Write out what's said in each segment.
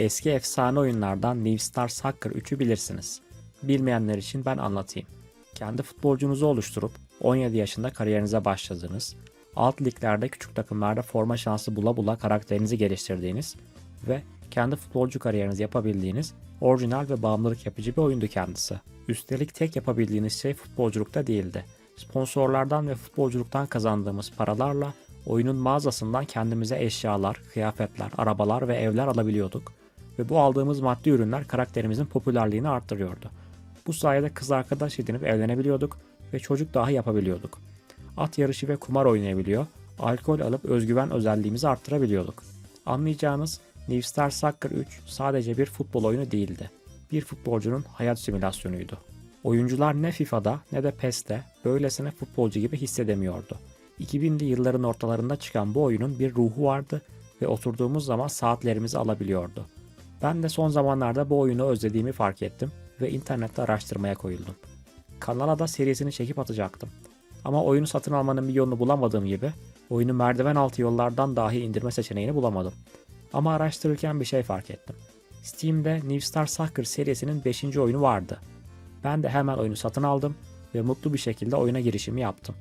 Eski efsane oyunlardan New Star Soccer 3'ü bilirsiniz. Bilmeyenler için ben anlatayım. Kendi futbolcunuzu oluşturup 17 yaşında kariyerinize başladığınız, alt liglerde küçük takımlarda forma şansı bula bula karakterinizi geliştirdiğiniz ve kendi futbolcu kariyerinizi yapabildiğiniz orijinal ve bağımlılık yapıcı bir oyundu kendisi. Üstelik tek yapabildiğiniz şey futbolculukta değildi. Sponsorlardan ve futbolculuktan kazandığımız paralarla oyunun mağazasından kendimize eşyalar, kıyafetler, arabalar ve evler alabiliyorduk ve bu aldığımız maddi ürünler karakterimizin popülerliğini arttırıyordu. Bu sayede kız arkadaş edinip evlenebiliyorduk ve çocuk dahi yapabiliyorduk. At yarışı ve kumar oynayabiliyor, alkol alıp özgüven özelliğimizi arttırabiliyorduk. Anlayacağınız New Star Soccer 3 sadece bir futbol oyunu değildi. Bir futbolcunun hayat simülasyonuydu. Oyuncular ne FIFA'da ne de PES'te böylesine futbolcu gibi hissedemiyordu. 2000'li yılların ortalarında çıkan bu oyunun bir ruhu vardı ve oturduğumuz zaman saatlerimizi alabiliyordu. Ben de son zamanlarda bu oyunu özlediğimi fark ettim ve internette araştırmaya koyuldum. Kanala da serisini çekip atacaktım. Ama oyunu satın almanın bir yolunu bulamadığım gibi oyunu merdiven altı yollardan dahi indirme seçeneğini bulamadım. Ama araştırırken bir şey fark ettim. Steam'de New Star Soccer serisinin 5. oyunu vardı. Ben de hemen oyunu satın aldım ve mutlu bir şekilde oyuna girişimi yaptım.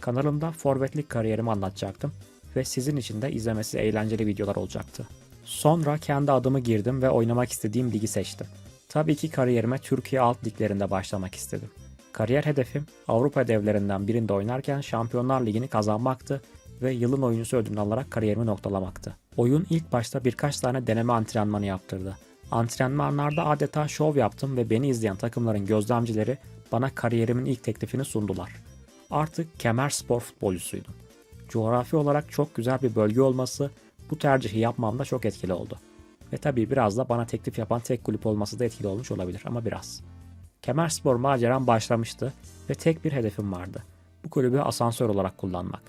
Kanalımda forvetlik kariyerimi anlatacaktım ve sizin için de izlemesi eğlenceli videolar olacaktı. Sonra kendi adımı girdim ve oynamak istediğim ligi seçtim. Tabii ki kariyerime Türkiye alt liglerinde başlamak istedim. Kariyer hedefim Avrupa devlerinden birinde oynarken Şampiyonlar Ligi'ni kazanmaktı ve yılın oyuncusu ödülünü alarak kariyerimi noktalamaktı. Oyun ilk başta birkaç tane deneme antrenmanı yaptırdı. Antrenmanlarda adeta şov yaptım ve beni izleyen takımların gözlemcileri bana kariyerimin ilk teklifini sundular. Artık kemer spor futbolcusuydum. Coğrafi olarak çok güzel bir bölge olması bu tercihi yapmamda çok etkili oldu. Ve tabii biraz da bana teklif yapan tek kulüp olması da etkili olmuş olabilir ama biraz. Kemerspor maceram başlamıştı ve tek bir hedefim vardı. Bu kulübü asansör olarak kullanmak.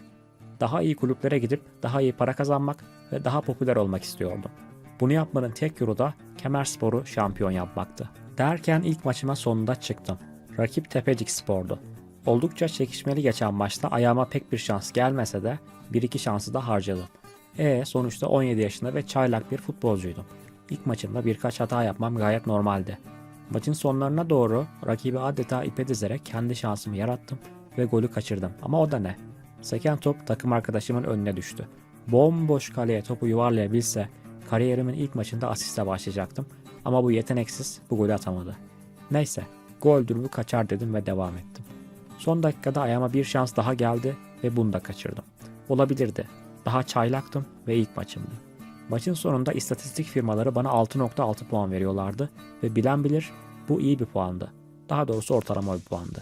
Daha iyi kulüplere gidip daha iyi para kazanmak ve daha popüler olmak istiyordum. Bunu yapmanın tek yolu da Kemerspor'u şampiyon yapmaktı. Derken ilk maçıma sonunda çıktım. Rakip Tepecik Spor'du. Oldukça çekişmeli geçen maçta ayağıma pek bir şans gelmese de bir iki şansı da harcadım. E sonuçta 17 yaşında ve çaylak bir futbolcuydum. İlk maçımda birkaç hata yapmam gayet normaldi. Maçın sonlarına doğru rakibi adeta ipe dizerek kendi şansımı yarattım ve golü kaçırdım. Ama o da ne? Seken top takım arkadaşımın önüne düştü. Bomboş kaleye topu yuvarlayabilse kariyerimin ilk maçında asiste başlayacaktım. Ama bu yeteneksiz bu golü atamadı. Neyse goldür bu kaçar dedim ve devam ettim. Son dakikada ayağıma bir şans daha geldi ve bunu da kaçırdım. Olabilirdi. Daha çaylaktım ve ilk maçımdı. Maçın sonunda istatistik firmaları bana 6.6 puan veriyorlardı ve bilen bilir bu iyi bir puandı. Daha doğrusu ortalama bir puandı.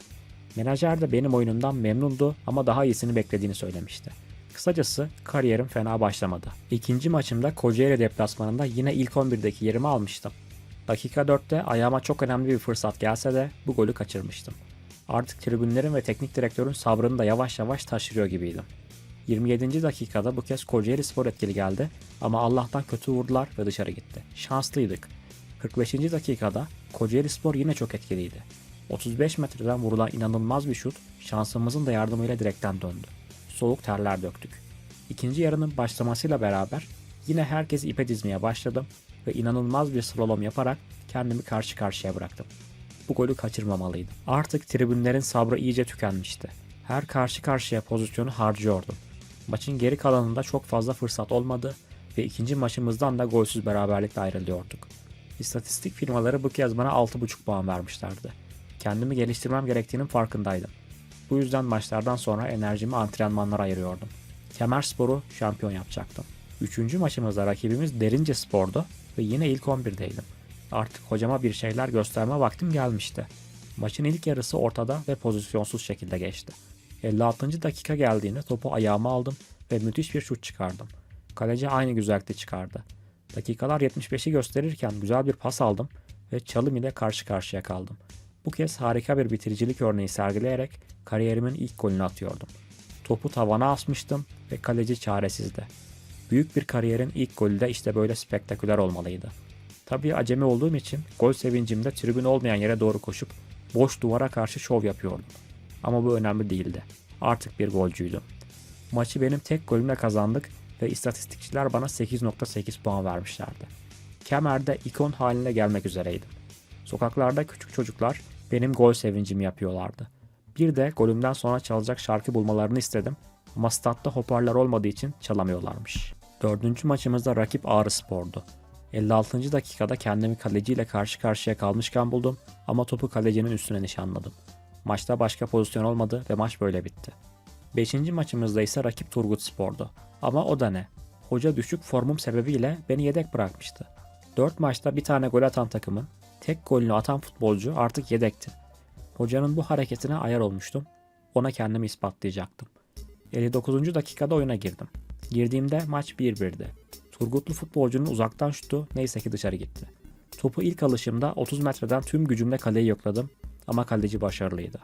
Menajer de benim oyunumdan memnundu ama daha iyisini beklediğini söylemişti. Kısacası kariyerim fena başlamadı. İkinci maçımda Kocaeli deplasmanında yine ilk 11'deki yerimi almıştım. Dakika 4'te ayağıma çok önemli bir fırsat gelse de bu golü kaçırmıştım. Artık tribünlerin ve teknik direktörün sabrını da yavaş yavaş taşırıyor gibiydim. 27. dakikada bu kez Kocaeli Spor etkili geldi ama Allah'tan kötü vurdular ve dışarı gitti. Şanslıydık. 45. dakikada Kocaeli Spor yine çok etkiliydi. 35 metreden vurulan inanılmaz bir şut şansımızın da yardımıyla direkten döndü. Soğuk terler döktük. İkinci yarının başlamasıyla beraber yine herkesi ipe dizmeye başladım ve inanılmaz bir slalom yaparak kendimi karşı karşıya bıraktım. Bu golü kaçırmamalıydım. Artık tribünlerin sabrı iyice tükenmişti. Her karşı karşıya pozisyonu harcıyordum. Maçın geri kalanında çok fazla fırsat olmadı ve ikinci maçımızdan da golsüz beraberlikle ayrılıyorduk. İstatistik firmaları bu kez bana 6.5 puan vermişlerdi. Kendimi geliştirmem gerektiğinin farkındaydım. Bu yüzden maçlardan sonra enerjimi antrenmanlara ayırıyordum. Kemer Spor'u şampiyon yapacaktım. Üçüncü maçımızda rakibimiz Derince Spor'du ve yine ilk 11'deydim. Artık hocama bir şeyler gösterme vaktim gelmişti. Maçın ilk yarısı ortada ve pozisyonsuz şekilde geçti. 56. dakika geldiğinde topu ayağıma aldım ve müthiş bir şut çıkardım. Kaleci aynı güzellikte çıkardı. Dakikalar 75'i gösterirken güzel bir pas aldım ve Çalım ile karşı karşıya kaldım. Bu kez harika bir bitiricilik örneği sergileyerek kariyerimin ilk golünü atıyordum. Topu tavana asmıştım ve kaleci çaresizdi. Büyük bir kariyerin ilk golü de işte böyle spektaküler olmalıydı. Tabii acemi olduğum için gol sevincimde tribün olmayan yere doğru koşup boş duvara karşı şov yapıyordum. Ama bu önemli değildi. Artık bir golcüydüm. Maçı benim tek golümle kazandık ve istatistikçiler bana 8.8 puan vermişlerdi. Kemer'de ikon haline gelmek üzereydim. Sokaklarda küçük çocuklar benim gol sevincimi yapıyorlardı. Bir de golümden sonra çalacak şarkı bulmalarını istedim ama statta hoparlör olmadığı için çalamıyorlarmış. Dördüncü maçımızda rakip Ağrı Spor'du. 56. dakikada kendimi kaleciyle karşı karşıya kalmışken buldum ama topu kalecinin üstüne nişanladım. Maçta başka pozisyon olmadı ve maç böyle bitti. Beşinci maçımızda ise rakip Turgut Spor'du. Ama o da ne? Hoca düşük formum sebebiyle beni yedek bırakmıştı. 4 maçta bir tane gol atan takımın tek golünü atan futbolcu artık yedekti. Hocanın bu hareketine ayar olmuştum. Ona kendimi ispatlayacaktım. 59. dakikada oyuna girdim. Girdiğimde maç 1-1'di. Turgutlu futbolcunun uzaktan şutu neyse ki dışarı gitti. Topu ilk alışımda 30 metreden tüm gücümle kaleyi yokladım ama kaleci başarılıydı.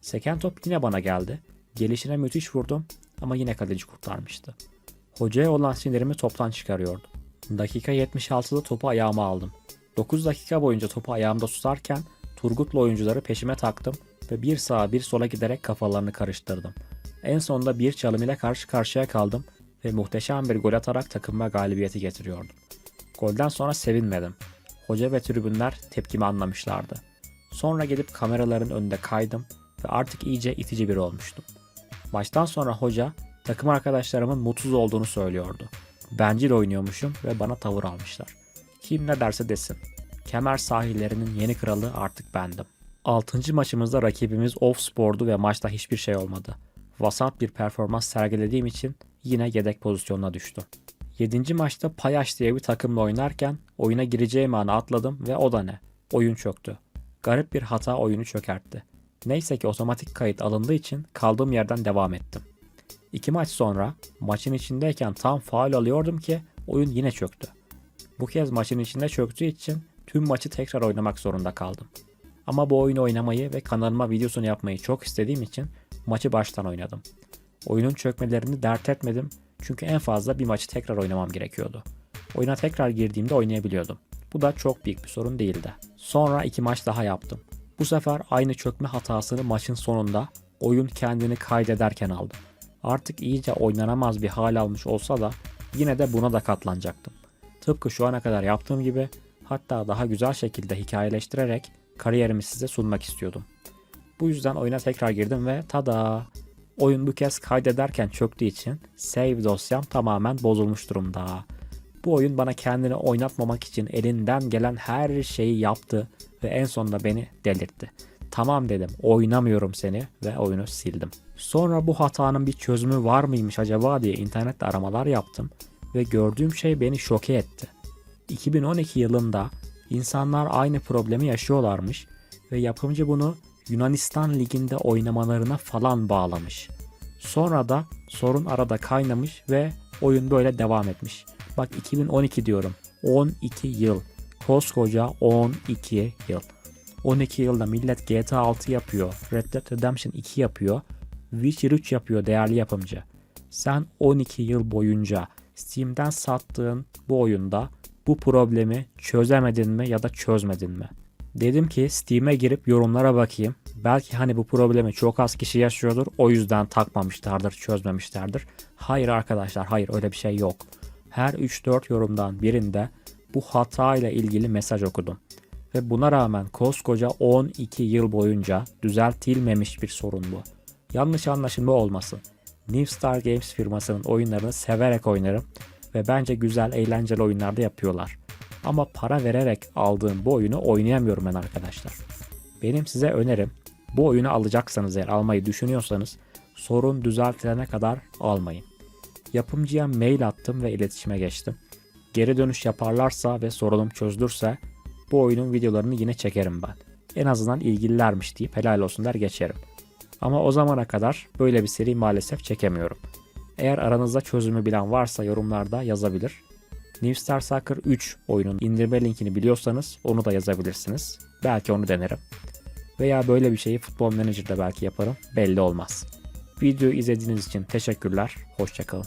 Seken top yine bana geldi. Gelişine müthiş vurdum ama yine kaleci kurtarmıştı. Hocaya olan sinirimi toptan çıkarıyordu. Dakika 76'da topu ayağıma aldım. 9 dakika boyunca topu ayağımda tutarken Turgutlu oyuncuları peşime taktım ve bir sağa bir sola giderek kafalarını karıştırdım. En sonunda bir çalım ile karşı karşıya kaldım ve muhteşem bir gol atarak takımıma galibiyeti getiriyordum. Golden sonra sevinmedim. Hoca ve tribünler tepkimi anlamışlardı. Sonra gidip kameraların önünde kaydım ve artık iyice itici biri olmuştum. Maçtan sonra hoca takım arkadaşlarımın mutsuz olduğunu söylüyordu. Bencil oynuyormuşum ve bana tavır almışlar. Kim ne derse desin. Kemer sahillerinin yeni kralı artık bendim. 6. maçımızda rakibimiz Off Spor'du ve maçta hiçbir şey olmadı. Vasat bir performans sergilediğim için yine yedek pozisyonuna düştüm. 7. maçta Payaş diye bir takımla oynarken oyuna gireceğim anı atladım ve o da ne? Oyun çöktü. Garip bir hata oyunu çökertti. Neyse ki otomatik kayıt alındığı için kaldığım yerden devam ettim. İki maç sonra maçın içindeyken tam faul alıyordum ki oyun yine çöktü. Bu kez maçın içinde çöktüğü için tüm maçı tekrar oynamak zorunda kaldım. Ama bu oyunu oynamayı ve kanalıma videosunu yapmayı çok istediğim için maçı baştan oynadım. Oyunun çökmelerini dert etmedim çünkü en fazla bir maçı tekrar oynamam gerekiyordu. Oyuna tekrar girdiğimde oynayabiliyordum. Bu da çok büyük bir sorun değildi. Sonra iki maç daha yaptım. Bu sefer aynı çökme hatasını maçın sonunda oyun kendini kaydederken aldım. Artık iyice oynanamaz bir hal almış olsa da yine de buna da katlanacaktım. Tıpkı şu ana kadar yaptığım gibi hatta daha güzel şekilde hikayeleştirerek kariyerimi size sunmak istiyordum. Bu yüzden oyuna tekrar girdim ve tada! Oyun bu kez kaydederken çöktüğü için save dosyam tamamen bozulmuş durumda. Bu oyun bana kendini oynatmamak için elinden gelen her şeyi yaptı ve en sonunda beni delirtti. Tamam dedim oynamıyorum seni ve oyunu sildim. Sonra bu hatanın bir çözümü var mıymış acaba diye internette aramalar yaptım ve gördüğüm şey beni şoke etti. 2012 yılında insanlar aynı problemi yaşıyorlarmış ve yapımcı bunu Yunanistan liginde oynamalarına falan bağlamış. Sonra da sorun arada kaynamış ve oyun böyle devam etmiş. Bak 2012 diyorum. 12 yıl. Koskoca 12 yıl. 12 yılda millet GTA 6 yapıyor. Red Dead Redemption 2 yapıyor. Witcher 3 yapıyor değerli yapımcı. Sen 12 yıl boyunca Steam'den sattığın bu oyunda bu problemi çözemedin mi ya da çözmedin mi? Dedim ki Steam'e girip yorumlara bakayım. Belki hani bu problemi çok az kişi yaşıyordur. O yüzden takmamışlardır, çözmemişlerdir. Hayır arkadaşlar, hayır öyle bir şey yok. Her 3-4 yorumdan birinde bu hata ile ilgili mesaj okudum. Ve buna rağmen koskoca 12 yıl boyunca düzeltilmemiş bir sorun bu. Yanlış anlaşılma olmasın. New Star Games firmasının oyunlarını severek oynarım ve bence güzel eğlenceli oyunlarda yapıyorlar. Ama para vererek aldığım bu oyunu oynayamıyorum ben arkadaşlar. Benim size önerim bu oyunu alacaksanız eğer almayı düşünüyorsanız sorun düzeltilene kadar almayın. Yapımcıya mail attım ve iletişime geçtim. Geri dönüş yaparlarsa ve sorunum çözülürse bu oyunun videolarını yine çekerim ben. En azından ilgililermiş deyip helal olsun der geçerim. Ama o zamana kadar böyle bir seri maalesef çekemiyorum. Eğer aranızda çözümü bilen varsa yorumlarda yazabilir. New Star Soccer 3 oyunun indirme linkini biliyorsanız onu da yazabilirsiniz. Belki onu denerim. Veya böyle bir şeyi Futbol Manager'da belki yaparım. Belli olmaz. Videoyu izlediğiniz için teşekkürler. Hoşçakalın.